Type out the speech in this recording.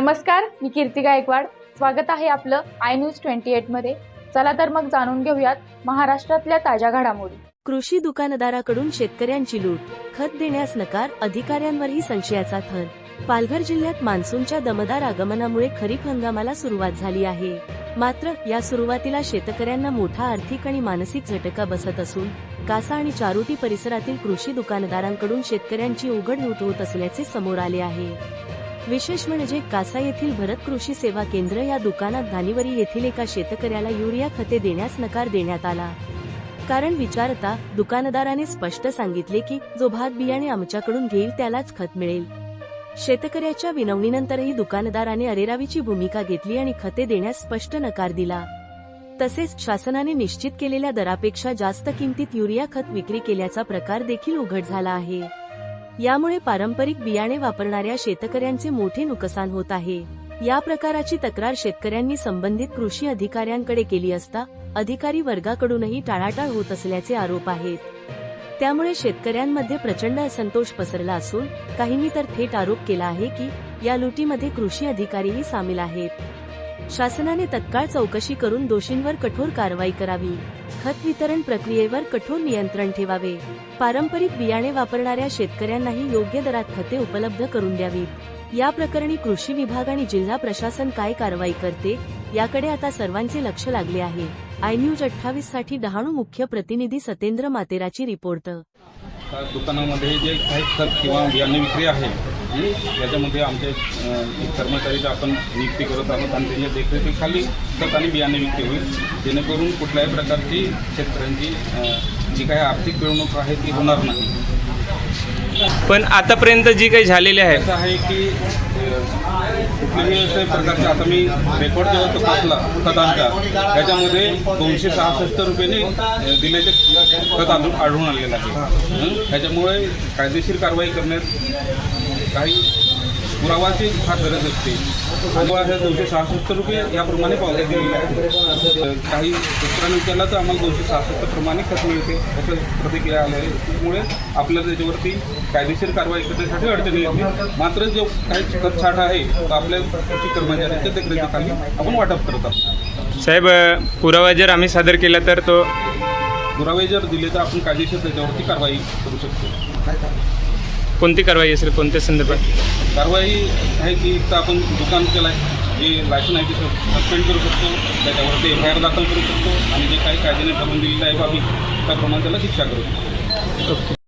नमस्कार मी कीर्ती गायकवाड. स्वागत आहे आपलं आय न्यूज ट्वेंटी मध्ये. चला तर मग जाणून घेऊयात महाराष्ट्रातल्या ताज्या घडामोडी. कृषी दुकानदाराकडून शेतकऱ्यांची लूट. खत देण्यास नकार अधिकाऱ्यांवरही संशयाचा थर. पालघर जिल्ह्यात मान्सूनच्या दमदार आगमनामुळे खरीप हंगामाला सुरुवात झाली आहे. मात्र या सुरुवातीला शेतकऱ्यांना मोठा आर्थिक आणि मानसिक झटका बसत असून कासा आणि चारोटी परिसरातील कृषी दुकानदारांकडून शेतकऱ्यांची उघड लूट होत असल्याचे समोर आले आहे. विशेष म्हणजे कासा येथील भरत कृषी सेवा केंद्र या दुकानात धानिवरी येथील एका शेतकऱ्याला युरिया खते देण्यास नकार देण्यात आला. कारण विचारता दुकानदाराने स्पष्ट सांगितले की जो भात बियाणे आमच्याकडून घेईल त्यालाच खत मिळेल. शेतकऱ्याच्या विनवणीनंतरही दुकानदाराने अरेरावीची भूमिका घेतली आणि खते देण्यास स्पष्ट नकार दिला. तसेच शासनाने निश्चित केलेल्या दरापेक्षा जास्त किमतीत युरिया खत विक्री केल्याचा प्रकार देखील उघड झाला आहे. यामुळे पारंपरिक बियाणे वापरणाऱ्या शेतकऱ्यांचे मोठे नुकसान होत आहे. या प्रकाराची तक्रार शेतकऱ्यांनी संबंधित कृषी अधिकाऱ्यांकडे केली असता अधिकारी वर्गाकडूनही टाळाटाळ होत असल्याचे आरोप आहेत. त्यामुळे शेतकऱ्यांमध्ये प्रचंड असंतोष पसरला असून काहींनी तर थेट आरोप केला आहे की या लुटीमध्ये कृषी अधिकारीही सामील आहेत. शासनाने तत्काळ चौकशी करून दोषींवर कठोर कारवाई करावी. खत वितरण प्रक्रियेवर कठोर नियंत्रण ठेवावे. पारंपरिक बियाणे वापरणाऱ्या शेतकऱ्यांनाही योग्य दरात खते उपलब्ध करून द्यावीत. या प्रकरणी कृषी विभाग आणि जिल्हा प्रशासन काय कारवाई करते याकडे आता सर्वांचे लक्ष लागले आहे. आय न्यूज अठ्ठावीससाठी डहाणू मुख्य प्रतिनिधी सतेंद्र मातेराची रिपोर्ट. दुकानामध्ये जे काही खत किंवा बियाणे विक्री आहे हं, याच्यामध्ये आमचे कर्मचारीची आपण नियुक्ती करत आहोत आणि त्यांच्या देखरेखीखाली खत आणि बियाणे विक्री होईल. जेणेकरून कुठल्याही प्रकारची शेतकऱ्यांची जी काही आर्थिक मिळवणूक आहे ती होणार नाही. पण आतापर्यंत जी काही झालेली आहे असं आहे की कुठल्याही अशा प्रकारचे आता मी रेकॉर्ड जेव्हा तपासला खतांचा त्याच्यामध्ये दोनशे सहासष्ट रुपयाने दिल्याचे खत आढळून आलेलं आहे? त्याच्यामुळे कायदेशीर कारवाई करण्यात काही पुरावाची फार गरज असते. अशा दोनशे सहासष्ट रुपये याप्रमाणे पावत्या दिलेल्या आहेत काही शेतकऱ्यांनी विचारलं तर आम्हाला दोनशे सहासष्ट प्रमाणे खत मिळते असं प्रतिक्रिया आल्या त्यामुळे आपल्याला त्याच्यावरती कायदेशीर कारवाई करण्यासाठी अडचणी येते मात्र जो काही खत साठा आहे तो आपल्या कर्मचाऱ्यांच्या देखरेखीखाली आपण वाटप करत आहोत. साहेब पुरावा जर आम्ही सादर केला तर तो पुरावे जर दिले तर आपण कायदेशीर त्याच्यावरती कारवाई करू शकतो. कोणती कारवाई असेल कोणत्या संदर्भात? कारवाई आहे की तर आपण दुकान केलं आहे जे लायसन आहे ते सस्पेंड करू शकतो त्याच्यावरती एफ आय आर दाखल करू शकतो आणि जे काही कायद्याने ठरवून दिलेलं आहे बाबी त्याप्रमाणे त्याला शिक्षा करू शकतो.